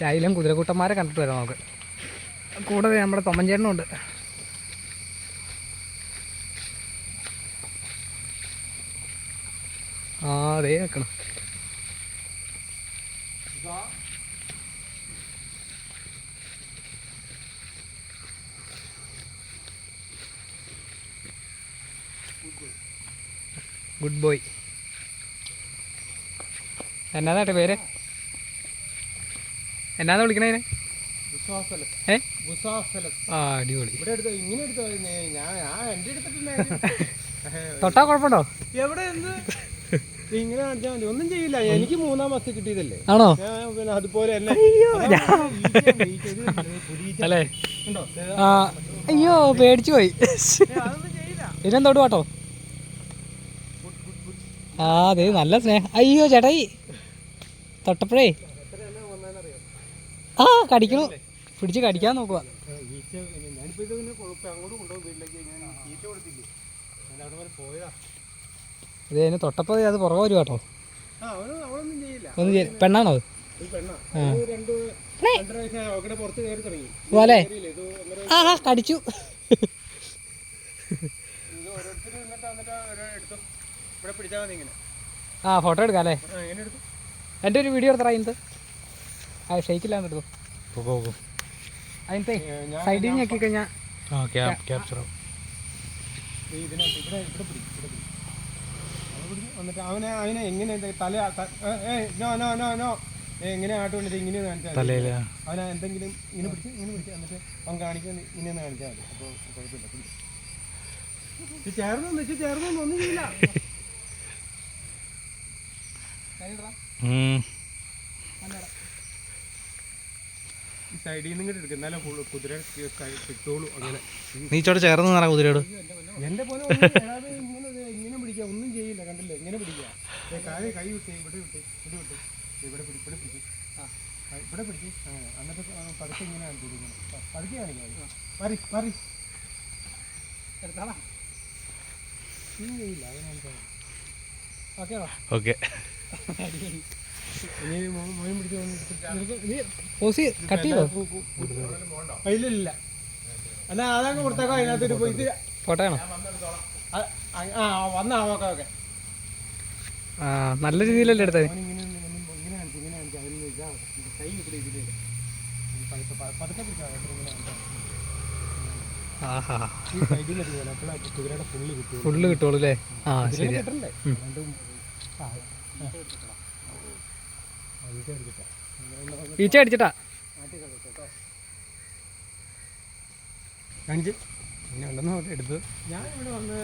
സ്റ്റൈലും കുതിരക്കൂട്ടന്മാരെ കണ്ടിട്ട് വരാം നമുക്ക്. കൂടെ നമ്മുടെ തൊമ്മഞ്ചേട്ടനുണ്ട് ആ അതേ നിൽക്കണം ഗുഡ് ബോയ്. എന്നാ പേര് എന്നാന്ന് വിളിക്കണേന് ബുസാഫലസ് ഏ ബുസാഫലസ് ആ അടിപൊളി ഇവിടെ എടുത്ത് ഇങ്ങനെ എടുത്ത് ഞാൻ വിളിക്കണേ എന്റെ എടുത്തിട്ടുണ്ടായിരുന്നു. തൊട്ടാ കുഴപ്പമുണ്ടോ? എവിടെ ഇങ്ങനെ കാണിച്ചാൽ മതി. ഒന്നും ചെയ്യില്ല. എനിക്ക് മൂന്നാം മാസം കിട്ടിയതല്ലേ. ആണോ? പിന്നെ അതുപോലെ അല്ലേ? അയ്യോ പേടിച്ചു പോയി. ഇതെന്തോട്ട് പാട്ടോ ആ അതെ നല്ല സ്നേഹം. അയ്യോ ചേട്ടായി. തൊട്ടപ്പോഴേ? ആ കടിക്കണു. പിടിച്ച് കടിക്കാൻ നോക്കുക അതെ അതിന് തൊട്ടപ്പോൾ അത് പുറകെ വരും കേട്ടോ. പെണ്ണാണോ അത്? പോലെ? ആ കടിച്ചു. ആ ഫോട്ടോ എടുക്കാം അല്ലേ? എന്റെ ഒരു വീഡിയോ എടുത്തറ അതിനകത്ത് ആ ഷെയ്ക്കില്ലാന്ന് സൈഡിൽ ഞെക്കി കഴിഞ്ഞാൽ എന്നിട്ട് അവനെ അവനെ എങ്ങനെ തല നോ നോ നോ നോ. എങ്ങനെ ഇങ്ങനെ കാണിച്ചാൽ. അവനെ എന്തെങ്കിലും ഇങ്ങനെ പിടിച്ച് ഇങ്ങനെ പിടിച്ച് എന്നിട്ട് അവൻ ഇങ്ങനെ കാണിച്ചാൽ മതി. അപ്പോൾ കുഴപ്പമില്ല പിടി. ഇത് ചേർന്നു ചേർന്നു ഒന്നും ചെയ്യില്ല. സൈഡിൽ നിന്ന് ഇങ്ങോട്ട് എടുക്കും. എന്നാലേ ഫുള്ള് കുതിര കിട്ടുള്ളൂ അങ്ങനെ. നീ ചോടെ ചേർന്ന് നിറ കുതിരയോട്? പോലെ ഇങ്ങനെ ദേ ഇങ്ങനെ പിടിക്കുക ഒന്നും ചെയ്യില്ല. കണ്ടില്ലേ? ഇങ്ങനെ പിടിക്കുക കൈ വിട്ടേ ഇവിടെ വിട്ടേ ഇവിടെ വിട്ടേ. ഇവിടെ പിടി ഇവിടെ ആ ഇവിടെ പിടിച്ച് അങ്ങനെ. എന്നിട്ട് പതുക്കെ ഇങ്ങനെ കാണിച്ചിരിക്കണം പതുക്കെ കാണിക്കാം മറി മറി എടുത്താടാ ഇനി ചെയ്യില്ല അത് കാണിച്ചാൽ ഓക്കെ ഓക്കെ. ഇനി മോ- മോനും പിടിച്ച് വന്ന് എടുത്തിട്ട് പോസി കട്ട് ചെയ്തോ? ഇല്ല ഇല്ല എന്നാ അതങ്ങ് കൊടുത്തേക്കോ അതിനകത്തൊരു പോയി. ഇത് ഫോട്ടോ ആണോ ആ, വന്നാ ഓക്കെ ഓക്കെ ആ നല്ല രീതിയിലല്ലേ എടുത്തത്? ഫുള്ള് കിട്ടുള്ളൂ. അല്ലേ? ആ ശരിയാ കിട്ടണ്ടേ ഉം. രണ്ടും ആ ആ. ആ, ഈച്ച അടിച്ചിട്ടാ? അഞ്ച്. പിന്നെ ഉണ്ടെന്ന് നോക്കി എടുത്ത് ഞാൻ ഇവിടെ ഓ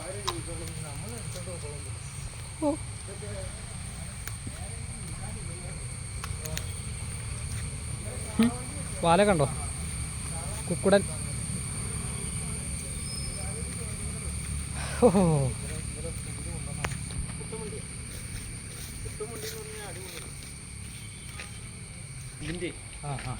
ആരും ചോദിച്ചോളും? നമ്മൾ ഓ. പോകണം വാല കണ്ടോ? കുക്കുടൻ. ഓ ഇതിന്റെ ആ ആ.